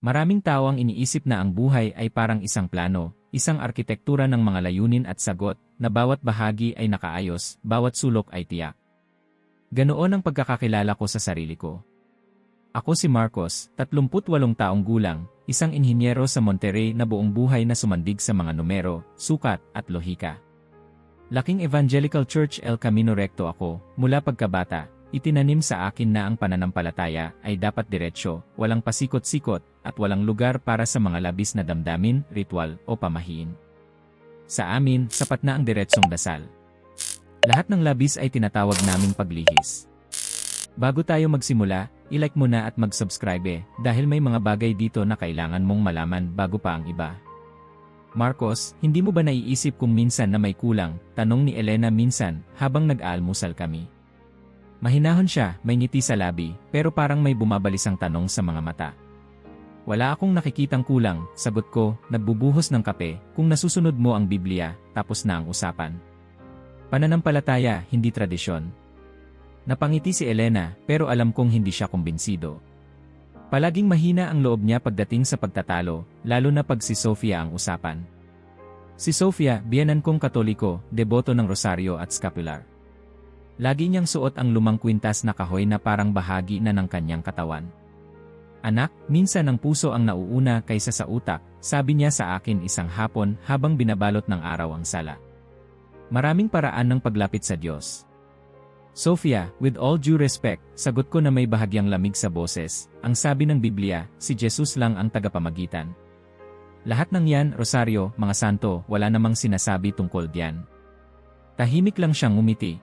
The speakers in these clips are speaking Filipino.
Maraming tao ang iniisip na ang buhay ay parang isang plano, isang arkitektura ng mga layunin at sagot, na bawat bahagi ay nakaayos, bawat sulok ay tiyak. Ganoon ang pagkakakilala ko sa sarili ko. Ako si Marcos, 38 taong gulang, isang inhinyero sa Monterrey na buong buhay na sumandig sa mga numero, sukat, at lohika. Laking Evangelical Church El Camino Recto ako, mula pagkabata, Itinanim sa akin na ang pananampalataya ay dapat diretsyo, walang pasikot-sikot, at walang lugar para sa mga labis na damdamin, ritual, o pamahiin. Sa amin, sapat na ang diretsong dasal. Lahat ng labis ay tinatawag naming paglihis. Bago tayo magsimula, ilike mo na at mag-subscribe eh, dahil may mga bagay dito na kailangan mong malaman bago pa ang iba. Marcos, hindi mo ba naiisip kung minsan na may kulang? Tanong ni Elena minsan, habang nag-aalmusal kami. Mahinahon siya, may ngiti sa labi, pero parang may bumabalisang tanong sa mga mata. Wala akong nakikitang kulang, sagot ko, nagbubuhos ng kape, kung nasusunod mo ang Biblia, tapos na ang usapan. Pananampalataya, hindi tradisyon. Napangiti si Elena, pero alam kong hindi siya kumbinsido. Palaging mahina ang loob niya pagdating sa pagtatalo, lalo na pag si Sofia ang usapan. Si Sofia, biyanan kong katoliko, deboto ng rosaryo at scapular. Lagi niyang suot ang lumang kwintas na kahoy na parang bahagi na ng kanyang katawan. Anak, minsan ang puso ang nauuna kaysa sa utak, sabi niya sa akin isang hapon habang binabalot ng araw ang sala. Maraming paraan ng paglapit sa Diyos. Sophia, with all due respect, sagot ko na may bahagyang lamig sa boses, ang sabi ng Biblia, si Jesus lang ang tagapamagitan. Lahat ng yan, Rosario, mga santo, wala namang sinasabi tungkol diyan. Tahimik lang siyang umiti,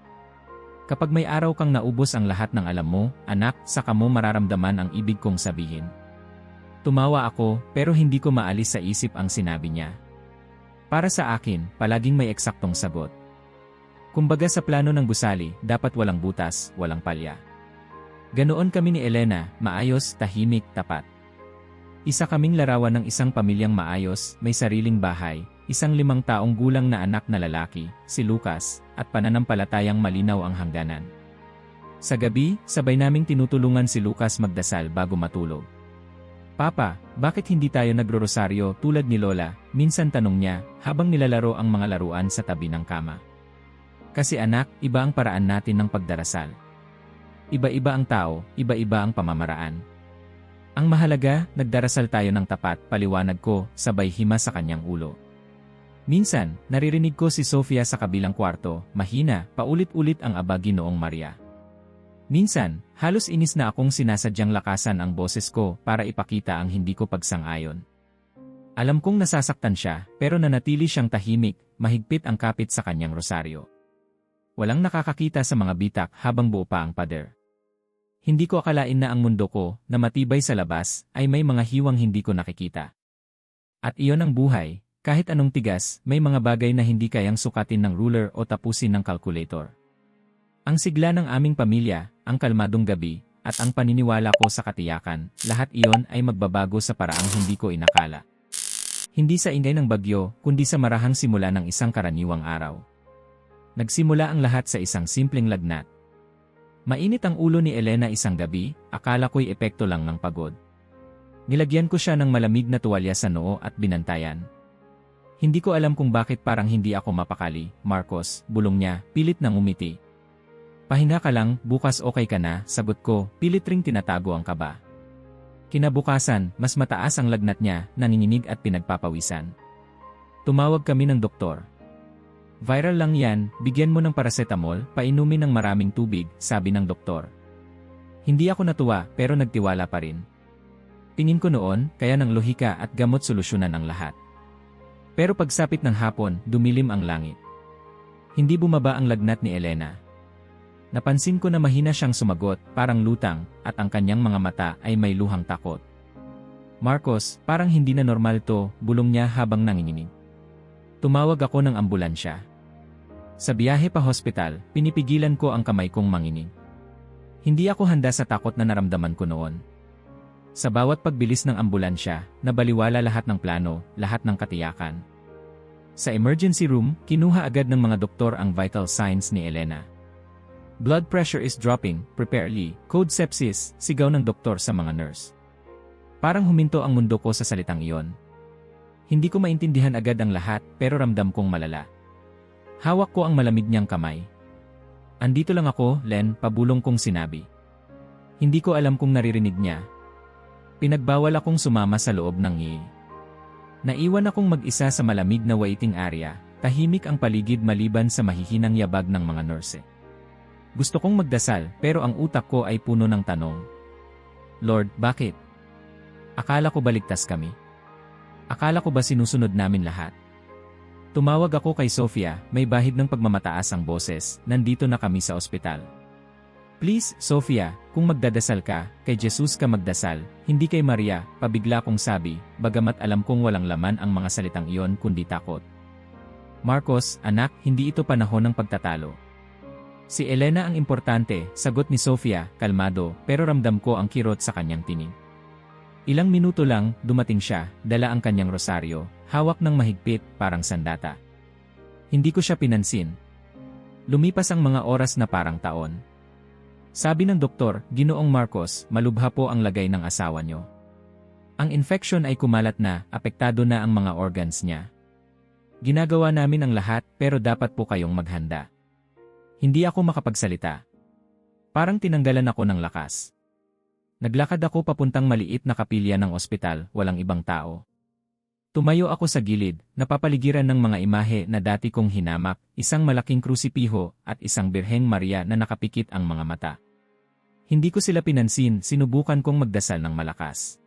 Kapag may araw kang naubos ang lahat ng alam mo, anak, saka mo mararamdaman ang ibig kong sabihin. Tumawa ako, pero hindi ko maalis sa isip ang sinabi niya. Para sa akin, palaging may eksaktong sagot. Kumbaga sa plano ng gusali, dapat walang butas, walang palya. Ganoon kami ni Elena, maayos, tahimik, tapat. Isa kaming larawan ng isang pamilyang maayos, may sariling bahay, isang limang taong gulang na anak na lalaki, si Lucas, at pananampalatayang malinaw ang hangganan. Sa gabi, sabay naming tinutulungan si Lucas magdasal bago matulog. Papa, bakit hindi tayo nagro-rosaryo tulad ni Lola? Minsan tanong niya, habang nilalaro ang mga laruan sa tabi ng kama. Kasi anak, iba ang paraan natin ng pagdarasal. Iba-iba ang tao, iba-iba ang pamamaraan. Ang mahalaga, nagdarasal tayo ng tapat, paliwanag ko, sabay hima sa kanyang ulo. Minsan, naririnig ko si Sofia sa kabilang kwarto, mahina, paulit-ulit ang abagi noong Maria. Minsan, halos inis na akong sinasadyang lakasan ang boses ko para ipakita ang hindi ko pagsang-ayon. Alam kong nasasaktan siya, pero nanatili siyang tahimik, mahigpit ang kapit sa kanyang rosaryo. Walang nakakakita sa mga bitak habang buo pa ang pader. Hindi ko akalain na ang mundo ko, na matibay sa labas, ay may mga hiwang hindi ko nakikita. At iyon ang buhay, kahit anong tigas, may mga bagay na hindi kayang sukatin ng ruler o tapusin ng calculator. Ang sigla ng aming pamilya, ang kalmadong gabi, at ang paniniwala ko sa katiyakan, lahat iyon ay magbabago sa paraang hindi ko inakala. Hindi sa ingay ng bagyo, kundi sa marahang simula ng isang karaniwang araw. Nagsimula ang lahat sa isang simpleng lagnat, Mainit ang ulo ni Elena isang gabi, akala ko'y epekto lang ng pagod. Nilagyan ko siya ng malamig na tuwalya sa noo at binantayan. Hindi ko alam kung bakit parang hindi ako mapakali, Marcos, bulong niya, pilit nang umiti. Pahinga ka lang, bukas okay ka na, sagot ko, pilit ring tinatago ang kaba. Kinabukasan, mas mataas ang lagnat niya, nanginginig at pinagpapawisan. Tumawag kami ng doktor, Viral lang yan, bigyan mo ng paracetamol, painumin ng maraming tubig, sabi ng doktor. Hindi ako natuwa, pero nagtiwala pa rin. Tingin ko noon, kaya ng lohika at gamot solusyonan ang lahat. Pero pagsapit ng hapon, dumilim ang langit. Hindi bumaba ang lagnat ni Elena. Napansin ko na mahina siyang sumagot, parang lutang, at ang kanyang mga mata ay may luhang takot. Marcos, parang hindi na normal to, bulong niya habang nanginginig. Tumawag ako ng ambulansya. Sa biyahe pa hospital, pinipigilan ko ang kamay kong manginig. Hindi ako handa sa takot na naramdaman ko noon. Sa bawat pagbilis ng ambulansya, nabaliwala lahat ng plano, lahat ng katiyakan. Sa emergency room, kinuha agad ng mga doktor ang vital signs ni Elena. Blood pressure is dropping, prepare Lee, code sepsis, sigaw ng doktor sa mga nurse. Parang huminto ang mundo ko sa salitang iyon. Hindi ko maintindihan agad ang lahat pero ramdam kong malala. Hawak ko ang malamig niyang kamay. Andito lang ako, Len, pabulong kong sinabi. Hindi ko alam kung naririnig niya. Pinagbawal akong sumama sa loob ng i. Naiwan akong mag-isa sa malamig na waiting area, tahimik ang paligid maliban sa mahihinang yabag ng mga nurse. Gusto kong magdasal pero ang utak ko ay puno ng tanong. Lord, bakit? Akala ko baligtas kami. Akala ko ba sinusunod namin lahat? Tumawag ako kay Sofia, may bahid ng pagmamataas ang boses, nandito na kami sa ospital. Please, Sofia, kung magdadasal ka, kay Jesus ka magdasal, hindi kay Maria, pabigla kong sabi, bagamat alam kong walang laman ang mga salitang iyon kundi takot. Marcos, anak, hindi ito panahon ng pagtatalo. Si Elena ang importante, sagot ni Sofia, kalmado, pero ramdam ko ang kirot sa kanyang tinig. Ilang minuto lang, dumating siya, dala ang kanyang rosaryo, hawak ng mahigpit, parang sandata. Hindi ko siya pinansin. Lumipas ang mga oras na parang taon. Sabi ng doktor, Ginoong Marcos, malubha po ang lagay ng asawa niyo. Ang infection ay kumalat na, apektado na ang mga organs niya. Ginagawa namin ang lahat pero dapat po kayong maghanda. Hindi ako makapagsalita. Parang tinanggalan ako ng lakas. Naglakad ako papuntang maliit na kapilya ng ospital, walang ibang tao. Tumayo ako sa gilid, napapaligiran ng mga imahe na dati kong hinamak, isang malaking krusipiho at isang Birheng Maria na nakapikit ang mga mata. Hindi ko sila pinansin, sinubukan kong magdasal ng malakas.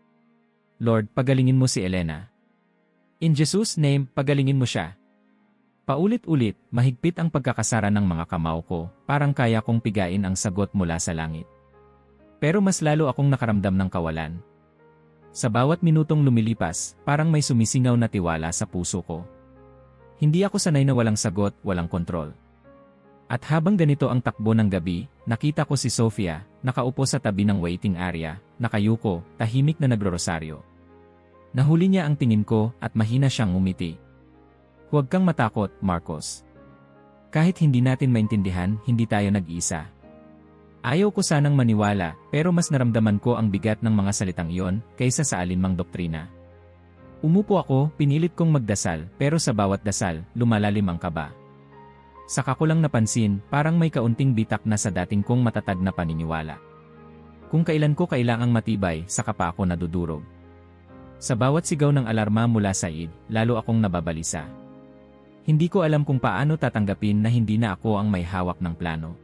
Lord, pagalingin mo si Elena. In Jesus' name, pagalingin mo siya. Paulit-ulit, mahigpit ang pagkakasara ng mga kamao ko, parang kaya kong pigain ang sagot mula sa langit. Pero mas lalo akong nakaramdam ng kawalan. Sa bawat minutong lumilipas, parang may sumisingaw na tiwala sa puso ko. Hindi ako sanay na walang sagot, walang kontrol. At habang ganito ang takbo ng gabi, nakita ko si Sofia, nakaupo sa tabi ng waiting area, nakayuko, tahimik na nagrorosaryo. Nahuli niya ang tingin ko at mahina siyang umiti. Huwag kang matakot, Marcos. Kahit hindi natin maintindihan, hindi tayo nag-iisa. Ayaw ko sanang maniwala, pero mas naramdaman ko ang bigat ng mga salitang iyon kaysa sa alinmang doktrina. Umupo ako, pinilit kong magdasal, pero sa bawat dasal, lumalalim ang kaba. Saka ko lang napansin, parang may kaunting bitak na sa dating kong matatag na paniniwala. Kung kailan ko kailangang matibay, saka pa ako nadudurog. Sa bawat sigaw ng alarma mula sa id, lalo akong nababalisa. Hindi ko alam kung paano tatanggapin na hindi na ako ang may hawak ng plano.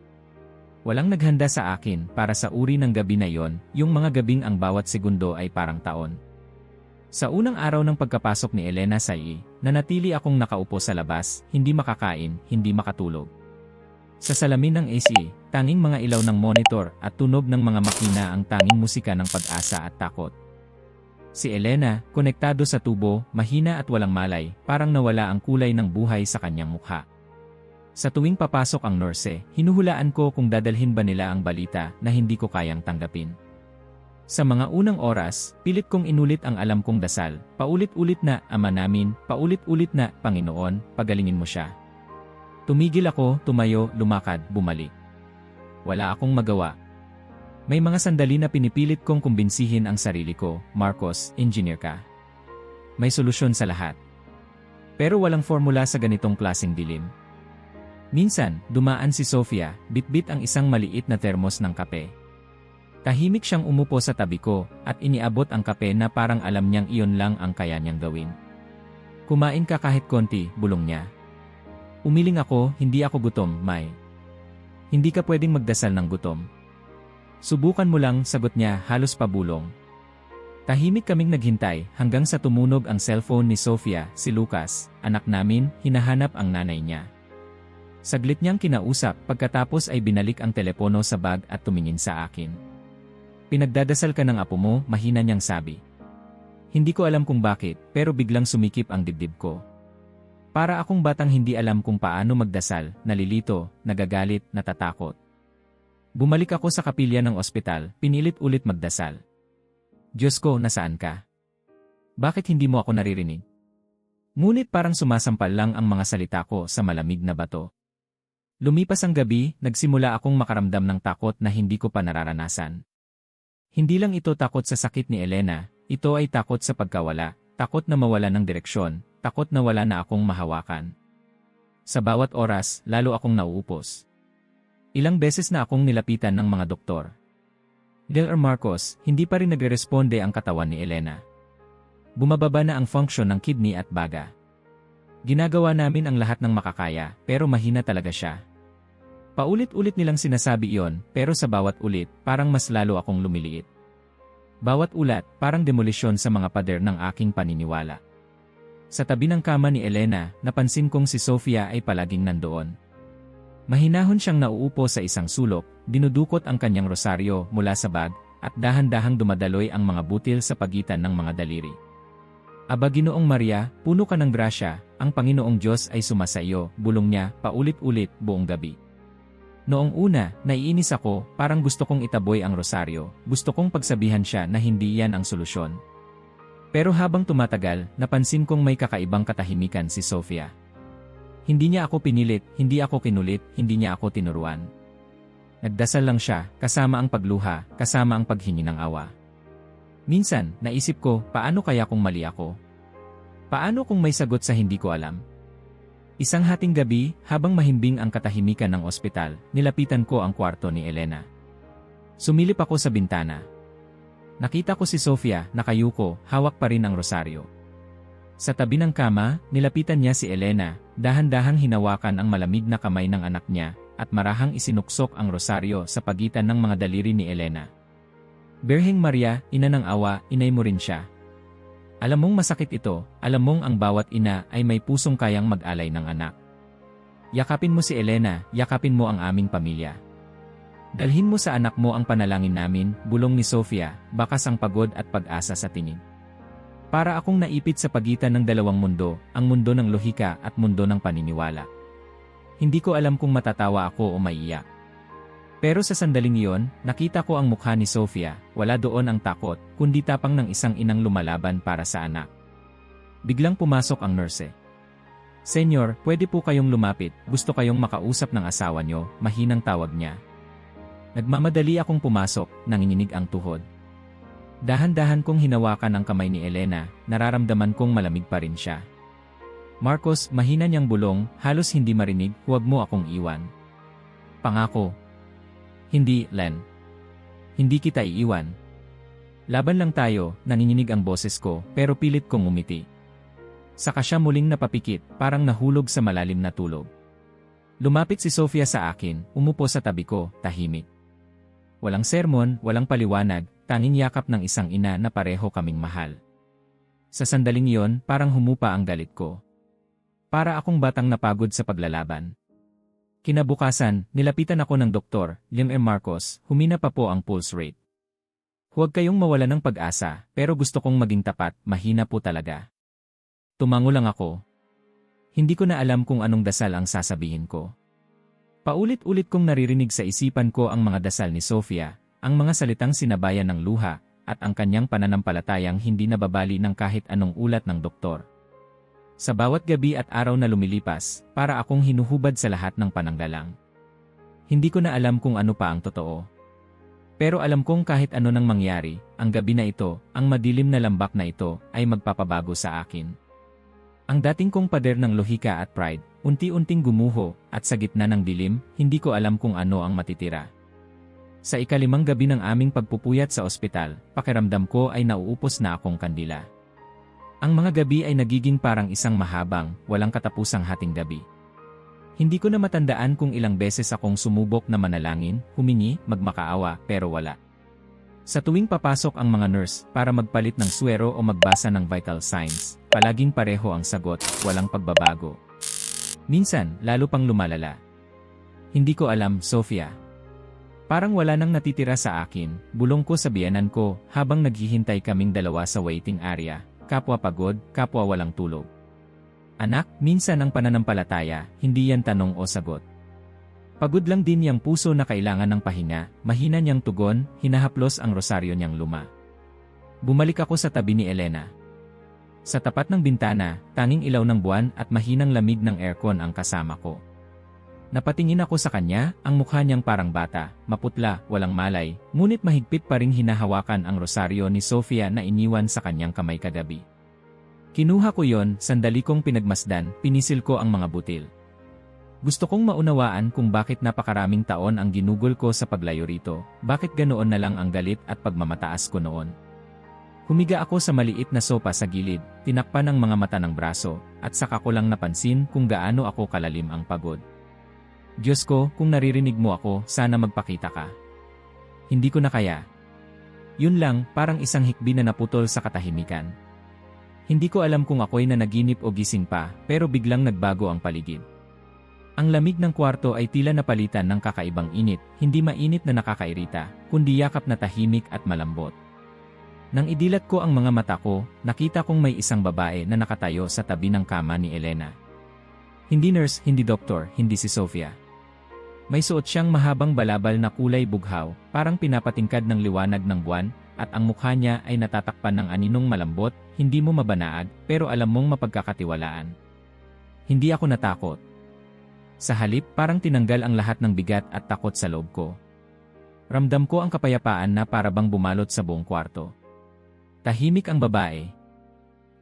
Walang naghanda sa akin para sa uri ng gabi na yon, yung mga gabing ang bawat segundo ay parang taon. Sa unang araw ng pagkapasok ni Elena sa I, nanatili akong nakaupo sa labas, hindi makakain, hindi makatulog. Sa salamin ng AC, tanging mga ilaw ng monitor at tunog ng mga makina ang tanging musika ng pag-asa at takot. Si Elena, konektado sa tubo, mahina at walang malay, parang nawala ang kulay ng buhay sa kanyang mukha. Sa tuwing papasok ang nurse, hinuhulaan ko kung dadalhin ba nila ang balita na hindi ko kayang tanggapin. Sa mga unang oras, pilit kong inulit ang alam kong dasal, paulit-ulit na, Ama namin, paulit-ulit na, Panginoon, pagalingin mo siya. Tumigil ako, tumayo, lumakad, bumalik. Wala akong magawa. May mga sandali na pinipilit kong kumbinsihin ang sarili ko, Marcos, engineer ka. May solusyon sa lahat. Pero walang formula sa ganitong klaseng dilim. Minsan, dumaan si Sofia, bitbit ang isang maliit na termos ng kape. Tahimik siyang umupo sa tabi ko, at iniabot ang kape na parang alam niyang iyon lang ang kaya niyang gawin. Kumain ka kahit konti, bulong niya. Umiling ako, hindi ako gutom, May. Hindi ka pwedeng magdasal ng gutom. Subukan mo lang, sagot niya, halos pabulong. Tahimik kaming naghintay hanggang sa tumunog ang cellphone ni Sofia, si Lucas, anak namin, hinahanap ang nanay niya. Saglit niyang kinausap pagkatapos ay binalik ang telepono sa bag at tumingin sa akin. Pinagdadasal ka ng apo mo, mahina niyang sabi. Hindi ko alam kung bakit, pero biglang sumikip ang dibdib ko. Para akong batang hindi alam kung paano magdasal, nalilito, nagagalit, natatakot. Bumalik ako sa kapilya ng ospital, pinilit ulit magdasal. Diyos ko, nasaan ka? Bakit hindi mo ako naririnig? Ngunit parang sumasampal lang ang mga salita ko sa malamig na bato. Lumipas ang gabi, nagsimula akong makaramdam ng takot na hindi ko pa nararanasan. Hindi lang ito takot sa sakit ni Elena, ito ay takot sa pagkawala, takot na mawala ng direksyon, takot na wala na akong mahawakan. Sa bawat oras, lalo akong nauupos. Ilang beses na akong nilapitan ng mga doktor. Del Marcos, hindi pa rin nagre-responde ang katawan ni Elena. Bumababa na ang function ng kidney at baga. Ginagawa namin ang lahat ng makakaya, pero mahina talaga siya. Paulit-ulit nilang sinasabi iyon, pero sa bawat ulit, parang mas lalo akong lumiliit. Bawat ulat, parang demolisyon sa mga pader ng aking paniniwala. Sa tabi ng kama ni Elena, napansin kong si Sofia ay palaging nandoon. Mahinahon siyang nauupo sa isang sulok, dinudukot ang kanyang rosaryo mula sa bag, at dahan-dahang dumadaloy ang mga butil sa pagitan ng mga daliri. Aba Ginoong Maria, puno ka ng grasya, ang Panginoong Diyos ay sumasa iyo, bulong niya, paulit-ulit, buong gabi. Noong una, naiinis ako, parang gusto kong itaboy ang rosaryo, gusto kong pagsabihan siya na hindi yan ang solusyon. Pero habang tumatagal, napansin kong may kakaibang katahimikan si Sofia. Hindi niya ako pinilit, hindi ako kinulit, hindi niya ako tinuruan. Nagdasal lang siya, kasama ang pagluha, kasama ang paghingi ng awa. Minsan, naisip ko, paano kaya kung mali ako? Paano kung may sagot sa hindi ko alam? Isang hating gabi, habang mahimbing ang katahimikan ng ospital, nilapitan ko ang kwarto ni Elena. Sumilip ako sa bintana. Nakita ko si Sofia, nakayuko, hawak pa rin ang rosaryo. Sa tabi ng kama, nilapitan niya si Elena, dahan-dahang hinawakan ang malamig na kamay ng anak niya, at marahang isinuksok ang rosaryo sa pagitan ng mga daliri ni Elena. Berheng Maria, ina ng awa, inay mo rin siya. Alam mong masakit ito, alam mong ang bawat ina ay may pusong kayang mag-alay ng anak. Yakapin mo si Elena, yakapin mo ang aming pamilya. Dalhin mo sa anak mo ang panalangin namin, bulong ni Sofia, bakas ang pagod at pag-asa sa tingin. Para akong naipit sa pagitan ng dalawang mundo, ang mundo ng lohika at mundo ng paniniwala. Hindi ko alam kung matatawa ako o maiyak. Pero sa sandaling iyon, nakita ko ang mukha ni Sofia, wala doon ang takot, kundi tapang ng isang inang lumalaban para sa anak. Biglang pumasok ang nurse. Senyor, pwede po kayong lumapit, gusto kayong makausap ng asawa nyo, mahinang tawag niya. Nagmamadali akong pumasok, nanginginig ang tuhod. Dahan-dahan kong hinawakan ang kamay ni Elena, nararamdaman kong malamig pa rin siya. Marcos, mahina niyang bulong, halos hindi marinig, huwag mo akong iwan. Pangako. Hindi, Len. Hindi kita iiwan. Laban lang tayo, nanginginig ang boses ko, pero pilit kong umiti. Saka siya muling napapikit, parang nahulog sa malalim na tulog. Lumapit si Sofia sa akin, umupo sa tabi ko, tahimik. Walang sermon, walang paliwanag, tanging yakap ng isang ina na pareho kaming mahal. Sa sandaling iyon, parang humupa ang galit ko. Para akong batang napagod sa paglalaban. Kinabukasan, nilapitan ako ng doktor, Lim M. Marcos, humina pa po ang pulse rate. Huwag kayong mawala ng pag-asa, pero gusto kong maging tapat, mahina po talaga. Tumango lang ako. Hindi ko na alam kung anong dasal ang sasabihin ko. Paulit-ulit kong naririnig sa isipan ko ang mga dasal ni Sofia, ang mga salitang sinabayan ng luha, at ang kanyang pananampalatayang hindi nababali ng kahit anong ulat ng doktor. Sa bawat gabi at araw na lumilipas, para akong hinuhubad sa lahat ng pananggalang. Hindi ko na alam kung ano pa ang totoo. Pero alam kong kahit ano nang mangyari, ang gabi na ito, ang madilim na lambak na ito, ay magpapabago sa akin. Ang dating kong pader ng lohika at pride, unti-unting gumuho, at sa gitna ng dilim, hindi ko alam kung ano ang matitira. Sa ikalimang gabi ng aming pagpupuyat sa ospital, pakiramdam ko ay nauupos na akong kandila. Ang mga gabi ay nagiging parang isang mahabang, walang katapusang hating gabi. Hindi ko na matandaan kung ilang beses akong sumubok na manalangin, humingi, magmakaawa, pero wala. Sa tuwing papasok ang mga nurse para magpalit ng swero o magbasa ng vital signs, palaging pareho ang sagot, walang pagbabago. Minsan, lalo pang lumalala. Hindi ko alam, Sofia. Parang wala nang natitira sa akin, bulong ko sa biyanan ko habang naghihintay kaming dalawa sa waiting area, kapwa pagod, kapwa walang tulog. Anak, minsan ang pananampalataya, hindi yan tanong o sagot. Pagod lang din yung puso na kailangan ng pahinga, mahina niyang tugon, hinahaplos ang rosaryo niyang luma. Bumalik ako sa tabi ni Elena. Sa tapat ng bintana, tanging ilaw ng buwan at mahinang lamig ng aircon ang kasama ko. Napatingin ako sa kanya, ang mukha niyang parang bata, maputla, walang malay, ngunit mahigpit pa ring hinahawakan ang rosaryo ni Sofia na iniwan sa kanyang kamay kagabi. Kinuha ko yon, sandali kong pinagmasdan, pinisil ko ang mga butil. Gusto kong maunawaan kung bakit napakaraming taon ang ginugol ko sa paglayo rito, bakit ganoon na lang ang galit at pagmamataas ko noon. Humiga ako sa maliit na sopa sa gilid, tinakpan ang mga mata ng braso, at saka ko lang napansin kung gaano ako kalalim ang pagod. Diyos ko, kung naririnig mo ako, sana magpakita ka. Hindi ko na kaya. Yun lang, parang isang hikbi na naputol sa katahimikan. Hindi ko alam kung ako'y nanaginip o gising pa, pero biglang nagbago ang paligid. Ang lamig ng kwarto ay tila napalitan ng kakaibang init, hindi mainit na nakakairita, kundi yakap na tahimik at malambot. Nang idilat ko ang mga mata ko, nakita kong may isang babae na nakatayo sa tabi ng kama ni Elena. Hindi nurse, hindi doktor, hindi si Sofia. May suot siyang mahabang balabal na kulay bughaw, parang pinapatingkad ng liwanag ng buwan, at ang mukha niya ay natatakpan ng aninong malambot, hindi mo mabanaag, pero alam mong mapagkakatiwalaan. Hindi ako natakot. Sa halip, parang tinanggal ang lahat ng bigat at takot sa loob ko. Ramdam ko ang kapayapaan na parabang bumalot sa buong kwarto. Tahimik ang babae.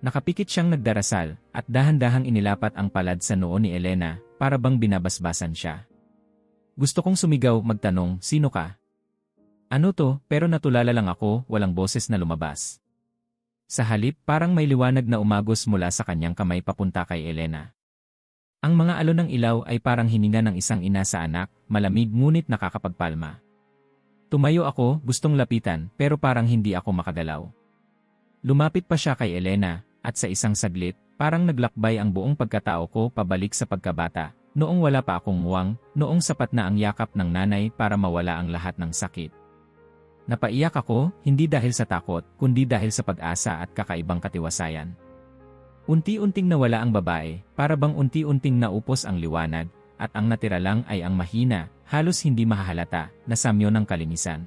Nakapikit siyang nagdarasal, at dahan-dahang inilapat ang palad sa noo ni Elena, para bang binabasbasan siya. Gusto kong sumigaw, magtanong, sino ka? Ano to, pero natulala lang ako, walang boses na lumabas. Sa halip, parang may liwanag na umagos mula sa kanyang kamay papunta kay Elena. Ang mga alon ng ilaw ay parang hininga ng isang ina sa anak, malamig ngunit nakakapagpalma. Tumayo ako, gustong lapitan, pero parang hindi ako makagalaw. Lumapit pa siya kay Elena, at sa isang saglit, parang naglakbay ang buong pagkatao ko pabalik sa pagkabata, Noong wala pa akong muwang, noong sapat na ang yakap ng nanay para mawala ang lahat ng sakit. Napaiyak ako, hindi dahil sa takot, kundi dahil sa pag-asa at kakaibang katiwasayan. Unti-unting nawala ang babae, para bang unti-unting naupos ang liwanag, at ang natira lang ay ang mahina, halos hindi mahahalata, na samyo ng kalinisan.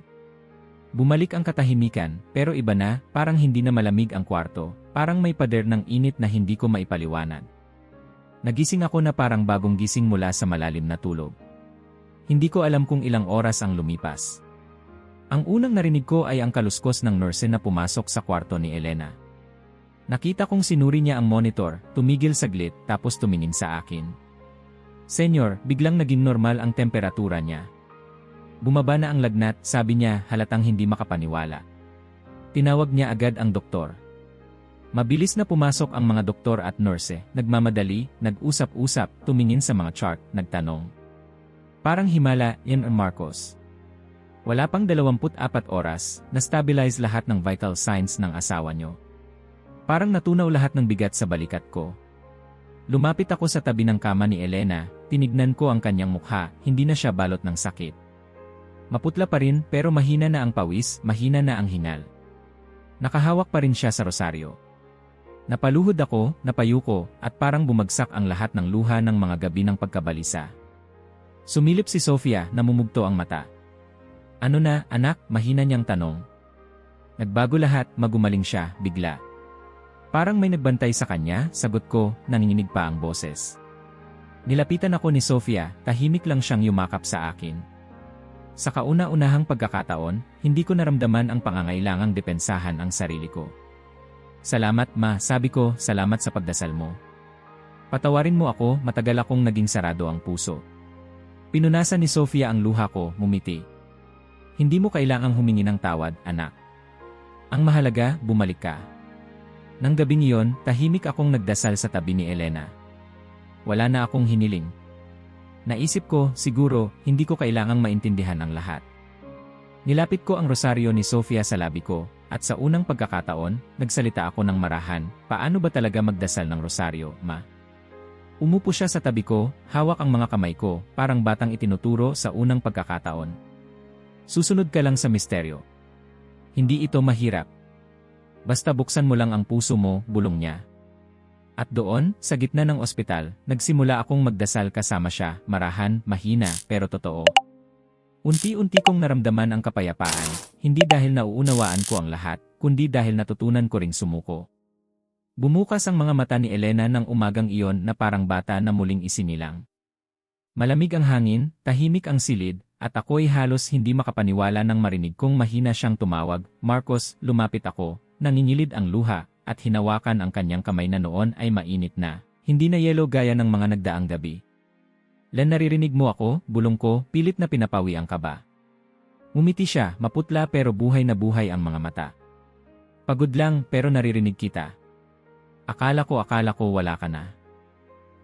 Bumalik ang katahimikan, pero iba na, parang hindi na malamig ang kwarto, parang may pader ng init na hindi ko maipaliwanag. Nagising ako na parang bagong gising mula sa malalim na tulog. Hindi ko alam kung ilang oras ang lumipas. Ang unang narinig ko ay ang kaluskos ng nurse na pumasok sa kwarto ni Elena. Nakita kong sinuri niya ang monitor, tumigil saglit, tapos tumingin sa akin. Senyor, biglang naging normal ang temperatura niya. Bumaba na ang lagnat, sabi niya, halatang hindi makapaniwala. Tinawag niya agad ang doktor, Mabilis na pumasok ang mga doktor at nurse, nagmamadali, nag-usap-usap, tumingin sa mga chart, nagtanong. Parang himala, yan ang Marcos. Wala pang 24 oras, na-stabilize lahat ng vital signs ng asawa nyo. Parang natunaw lahat ng bigat sa balikat ko. Lumapit ako sa tabi ng kama ni Elena, tinignan ko ang kanyang mukha, hindi na siya balot ng sakit. Maputla pa rin pero mahina na ang pawis, mahina na ang hingal. Nakahawak pa rin siya sa rosaryo. Napaluhod ako, napayuko, at parang bumagsak ang lahat ng luha ng mga gabi ng pagkabalisa. Sumilip si Sofia, namumugto ang mata. Ano na, anak, mahina niyang tanong. Nagbago lahat, magumaling siya, bigla. Parang may nagbantay sa kanya, sagot ko, nanginginig pa ang boses. Nilapitan ako ni Sofia, tahimik lang siyang yumakap sa akin. Sa kauna-unahang pagkakataon, hindi ko naramdaman ang pangangailangang depensahan ang sarili ko. Salamat ma, sabi ko, salamat sa pagdasal mo. Patawarin mo ako, matagal akong naging sarado ang puso. Pinunasan ni Sofia ang luha ko, mumiti. Hindi mo kailangang humingi ng tawad, anak. Ang mahalaga, bumalik ka. Nang gabing iyon, tahimik akong nagdasal sa tabi ni Elena. Wala na akong hiniling. Naisip ko, siguro, hindi ko kailangang maintindihan ang lahat. Nilapit ko ang rosaryo ni Sofia sa labi ko, at sa unang pagkakataon, nagsalita ako ng marahan, paano ba talaga magdasal ng rosaryo, ma? Umupo siya sa tabi ko, hawak ang mga kamay ko, parang batang itinuturo sa unang pagkakataon. Susunod ka lang sa misteryo. Hindi ito mahirap. Basta buksan mo lang ang puso mo, bulong niya. At doon, sa gitna ng ospital, nagsimula akong magdasal kasama siya, marahan, mahina, pero totoo. Unti-unti kong naramdaman ang kapayapaan, hindi dahil nauunawaan ko ang lahat, kundi dahil natutunan ko ring sumuko. Bumukas ang mga mata ni Elena ng umagang iyon na parang bata na muling isinilang. Malamig ang hangin, tahimik ang silid, at ako'y halos hindi makapaniwala nang marinig kong mahina siyang tumawag, Marcos, lumapit ako, nangingilid ang luha, at hinawakan ang kanyang kamay na noon ay mainit na, hindi na yelo gaya ng mga nagdaang gabi. Len naririnig mo ako, bulong ko, pilit na pinapawi ang kaba. Umiti siya, maputla pero buhay na buhay ang mga mata. Pagod lang pero naririnig kita. Akala ko akala ko wala ka na.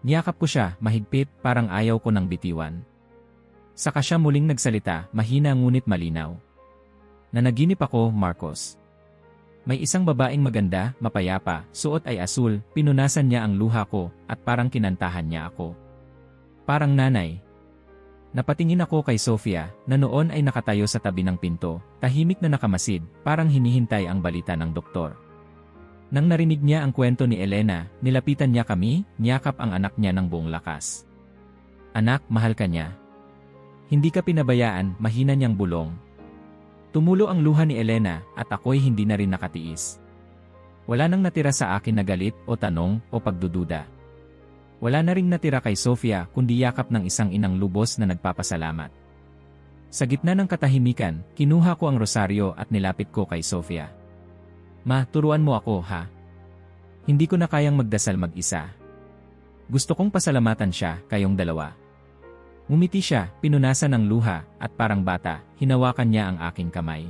Niyakap ko siya, mahigpit, parang ayaw ko ng bitiwan. Saka siya muling nagsalita, mahina ngunit malinaw. Nanaginip ako, Marcos. May isang babaeng maganda, mapayapa, suot ay asul, pinunasan niya ang luha ko, at parang kinantahan niya ako. Parang nanay. Napatingin ako kay Sofia, na noon ay nakatayo sa tabi ng pinto, tahimik na nakamasid, parang hinihintay ang balita ng doktor. Nang narinig niya ang kwento ni Elena, nilapitan niya kami, niyakap ang anak niya ng buong lakas. Anak, mahal ka niya. Hindi ka pinabayaan, mahina niyang bulong. Tumulo ang luha ni Elena at ako'y hindi na rin nakatiis. Wala nang natira sa akin na galit o tanong o pagdududa. Wala na ring natira kay Sofia kundi yakap ng isang inang lubos na nagpapasalamat. Sa gitna ng katahimikan, kinuha ko ang rosaryo at nilapit ko kay Sofia. Ma, turuan mo ako ha. Hindi ko na kayang magdasal mag-isa. Gusto kong pasalamatan siya, kayong dalawa. Ngumiti siya, pinunasan ng luha, at parang bata, hinawakan niya ang aking kamay.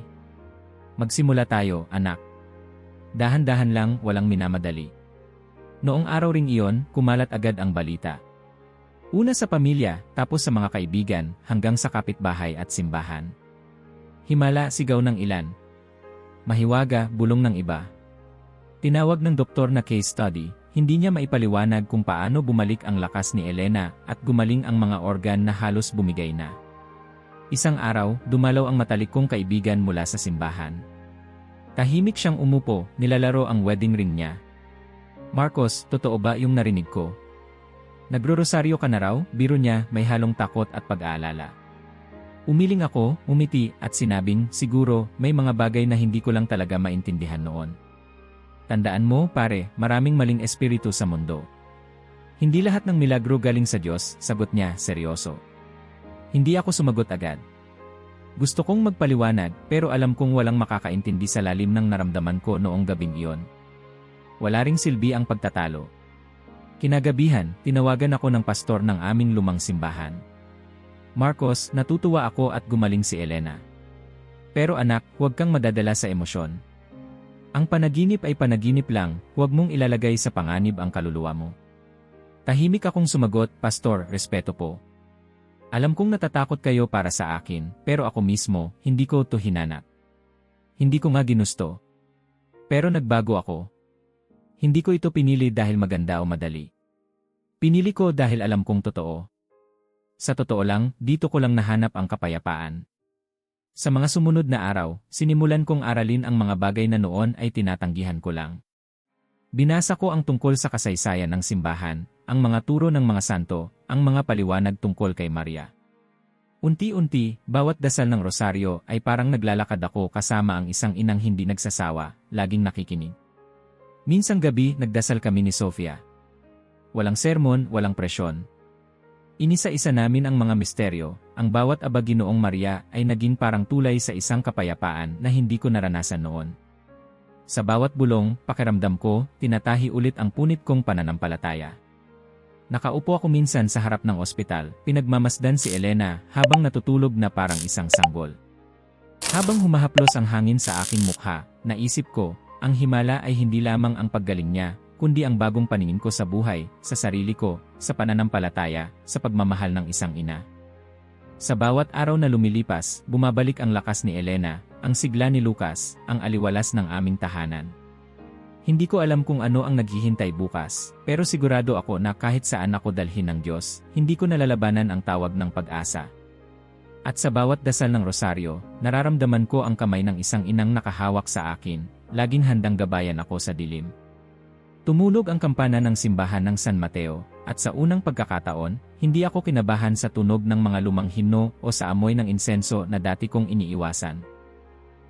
Magsimula tayo, anak. Dahan-dahan lang, walang minamadali. Noong araw ring iyon, kumalat agad ang balita. Una sa pamilya, tapos sa mga kaibigan, hanggang sa kapitbahay at simbahan. Himala sigaw ng ilan, mahiwaga, bulong ng iba. Tinawag ng doktor na case study, hindi niya maipaliwanag kung paano bumalik ang lakas ni Elena at gumaling ang mga organ na halos bumigay na. Isang araw, dumalaw ang matalik kong kaibigan mula sa simbahan. Tahimik siyang umupo, nilalaro ang wedding ring niya. Marcos, totoo ba yung narinig ko? Nagro-rosaryo ka na raw, biro niya, may halong takot at pag-aalala. Umiling ako, umiti, at sinabing, siguro, may mga bagay na hindi ko lang talaga maintindihan noon. Tandaan mo, pare, maraming maling espiritu sa mundo. Hindi lahat ng milagro galing sa Diyos, sagot niya, seryoso. Hindi ako sumagot agad. Gusto kong magpaliwanag, pero alam kong walang makakaintindi sa lalim ng naramdaman ko noong gabing iyon. Wala ring silbi ang pagtatalo. Kinagabihan, tinawagan ako ng pastor ng aming lumang simbahan. Marcos, natutuwa ako at gumaling si Elena. Pero anak, huwag kang madadala sa emosyon. Ang panaginip ay panaginip lang, huwag mong ilalagay sa panganib ang kaluluwa mo. Tahimik akong sumagot, Pastor, respeto po. Alam kong natatakot kayo para sa akin, pero ako mismo, hindi ko to hinanap. Hindi ko nga ginusto. Pero nagbago ako. Hindi ko ito pinili dahil maganda o madali. Pinili ko dahil alam kong totoo. Sa totoo lang, dito ko lang nahanap ang kapayapaan. Sa mga sumunod na araw, sinimulan kong aralin ang mga bagay na noon ay tinatanggihan ko lang. Binasa ko ang tungkol sa kasaysayan ng simbahan, ang mga turo ng mga santo, ang mga paliwanag tungkol kay Maria. Unti-unti, bawat dasal ng rosaryo ay parang naglalakad ako kasama ang isang inang hindi nagsasawa, laging nakikinig. Minsang gabi, nagdasal kami ni Sofia. Walang sermon, walang presyon, Inisa-isa namin ang mga misteryo, ang bawat abaginoong Maria ay naging parang tulay sa isang kapayapaan na hindi ko naranasan noon. Sa bawat bulong, pakiramdam ko, tinatahi ulit ang punit kong pananampalataya. Nakaupo ako minsan sa harap ng ospital, pinagmamasdan si Elena habang natutulog na parang isang sanggol. Habang humahaplos ang hangin sa aking mukha, naisip ko, ang himala ay hindi lamang ang paggaling niya, kundi ang bagong paningin ko sa buhay, sa sarili ko, sa pananampalataya, sa pagmamahal ng isang ina. Sa bawat araw na lumilipas, bumabalik ang lakas ni Elena, ang sigla ni Lucas, ang aliwalas ng aming tahanan. Hindi ko alam kung ano ang naghihintay bukas, pero sigurado ako na kahit saan ako dalhin ng Diyos, hindi ko nalalabanan ang tawag ng pag-asa. At sa bawat dasal ng rosaryo, nararamdaman ko ang kamay ng isang inang nakahawak sa akin, laging handang gabayan ako sa dilim. Tumulog ang kampana ng simbahan ng San Mateo, at sa unang pagkakataon, hindi ako kinabahan sa tunog ng mga lumang himno o sa amoy ng insenso na dati kong iniiwasan.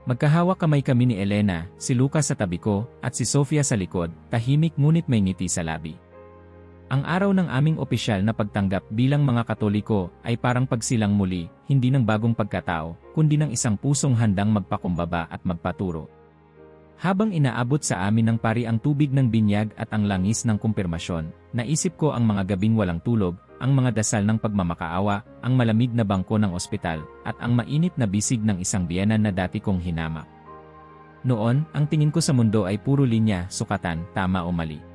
Magkahawak kamay kami ni Elena, si Lucas sa tabi ko, at si Sofia sa likod, tahimik ngunit may ngiti sa labi. Ang araw ng aming opisyal na pagtanggap bilang mga Katoliko ay parang pagsilang muli, hindi ng bagong pagkatao, kundi ng isang pusong handang magpakumbaba at magpaturo. Habang inaabot sa amin ng pari ang tubig ng binyag at ang langis ng kumpirmasyon, naisip ko ang mga gabing walang tulog, ang mga dasal ng pagmamakaawa, ang malamig na bangko ng ospital, at ang mainit na bisig ng isang biyanan na dati kong hinama. Noon, ang tingin ko sa mundo ay puro linya, sukatan, tama o mali.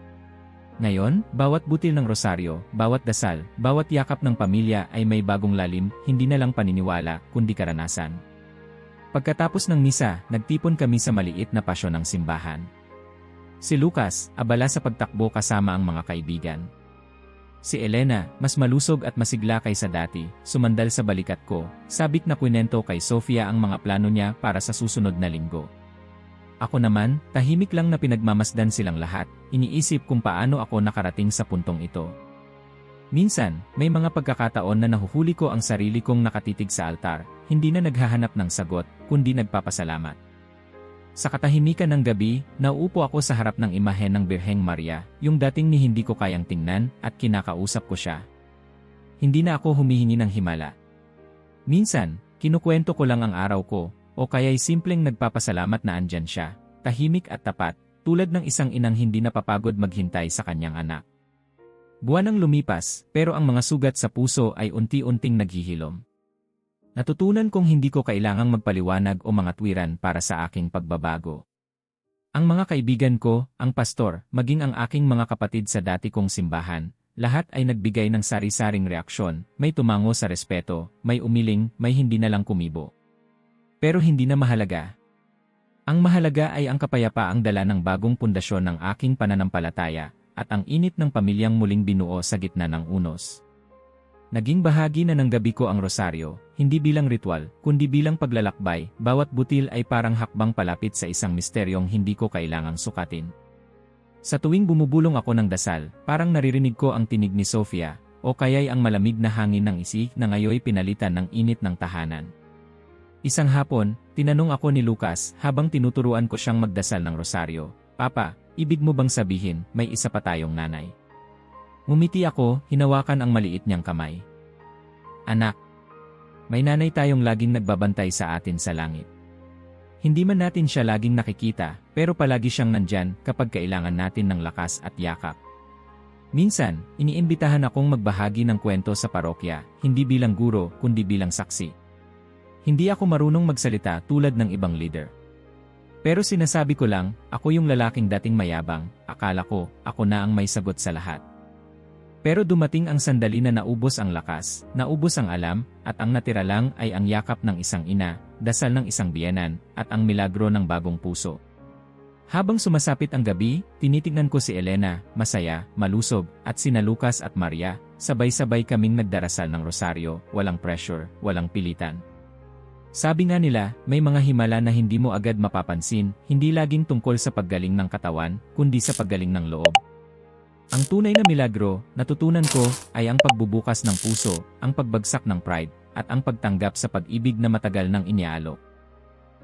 Ngayon, bawat butil ng rosaryo, bawat dasal, bawat yakap ng pamilya ay may bagong lalim, hindi na lang paniniwala, kundi karanasan. Pagkatapos ng misa, nagtipon kami sa maliit na pasyon ng simbahan. Si Lucas, abala sa pagtakbo kasama ang mga kaibigan. Si Elena, mas malusog at masigla kaysa dati, sumandal sa balikat ko, sabik na kwento kay Sofia ang mga plano niya para sa susunod na linggo. Ako naman, tahimik lang na pinagmamasdan silang lahat, iniisip kung paano ako nakarating sa puntong ito. Minsan, may mga pagkakataon na nahuhuli ko ang sarili kong nakatitig sa altar, hindi na naghahanap ng sagot, kundi nagpapasalamat. Sa katahimikan ng gabi, nauupo ako sa harap ng imahen ng Birheng Maria, yung dating ni hindi ko kayang tingnan at kinakausap ko siya. Hindi na ako humihingi ng himala. Minsan, kinukwento ko lang ang araw ko, o kaya'y simpleng nagpapasalamat na andyan siya, tahimik at tapat, tulad ng isang inang hindi napapagod maghintay sa kanyang anak. Buwan ang lumipas, pero ang mga sugat sa puso ay unti-unting naghihilom. Natutunan kong hindi ko kailangang magpaliwanag o mga tuwiran para sa aking pagbabago. Ang mga kaibigan ko, ang pastor, maging ang aking mga kapatid sa dati kong simbahan, lahat ay nagbigay ng sari-saring reaksyon, may tumango sa respeto, may umiling, may hindi na lang kumibo. Pero hindi na mahalaga. Ang mahalaga ay ang kapayapaang dala ng bagong pundasyon ng aking pananampalataya, at ang init ng pamilyang muling binuo sa gitna ng unos. Naging bahagi na ng gabi ko ang rosaryo, hindi bilang ritual, kundi bilang paglalakbay, bawat butil ay parang hakbang palapit sa isang misteryong hindi ko kailangang sukatin. Sa tuwing bumubulong ako ng dasal, parang naririnig ko ang tinig ni Sofia, o kaya'y ang malamig na hangin ng isik na ngayoy pinalitan ng init ng tahanan. Isang hapon, tinanong ako ni Lucas habang tinuturuan ko siyang magdasal ng rosaryo, Papa, ibig mo bang sabihin, may isa pa tayong nanay? Ngumiti ako, hinawakan ang maliit niyang kamay. Anak, may nanay tayong laging nagbabantay sa atin sa langit. Hindi man natin siya laging nakikita, pero palagi siyang nandyan kapag kailangan natin ng lakas at yakap. Minsan, iniimbitahan akong magbahagi ng kwento sa parokya, hindi bilang guro, kundi bilang saksi. Hindi ako marunong magsalita tulad ng ibang leader. Pero sinasabi ko lang, ako yung lalaking dating mayabang, akala ko, ako na ang may sagot sa lahat. Pero dumating ang sandali na naubos ang lakas, naubos ang alam, at ang natira lang ay ang yakap ng isang ina, dasal ng isang biyanan, at ang milagro ng bagong puso. Habang sumasapit ang gabi, tinitignan ko si Elena, masaya, malusog, at sina Lucas at Maria, sabay-sabay kaming nagdarasal ng rosaryo, walang pressure, walang pilitan. Sabi nga nila, may mga himala na hindi mo agad mapapansin, hindi laging tungkol sa paggaling ng katawan, kundi sa paggaling ng loob. Ang tunay na milagro, natutunan ko, ay ang pagbubukas ng puso, ang pagbagsak ng pride, at ang pagtanggap sa pag-ibig na matagal nang inialok.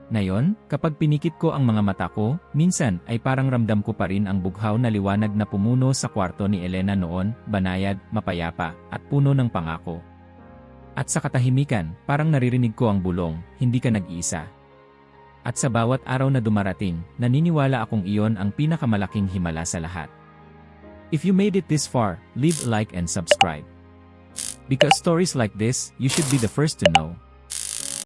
Ngayon, kapag pinikit ko ang mga mata ko, minsan ay parang ramdam ko pa rin ang bughaw na liwanag na pumuno sa kwarto ni Elena noon, banayad, mapayapa, at puno ng pangako. At sa katahimikan, parang naririnig ko ang bulong, hindi ka nag-iisa. At sa bawat araw na dumarating, naniniwala akong iyon ang pinakamalaking himala sa lahat. If you made it this far, leave a like and subscribe. Because stories like this, you should be the first to know.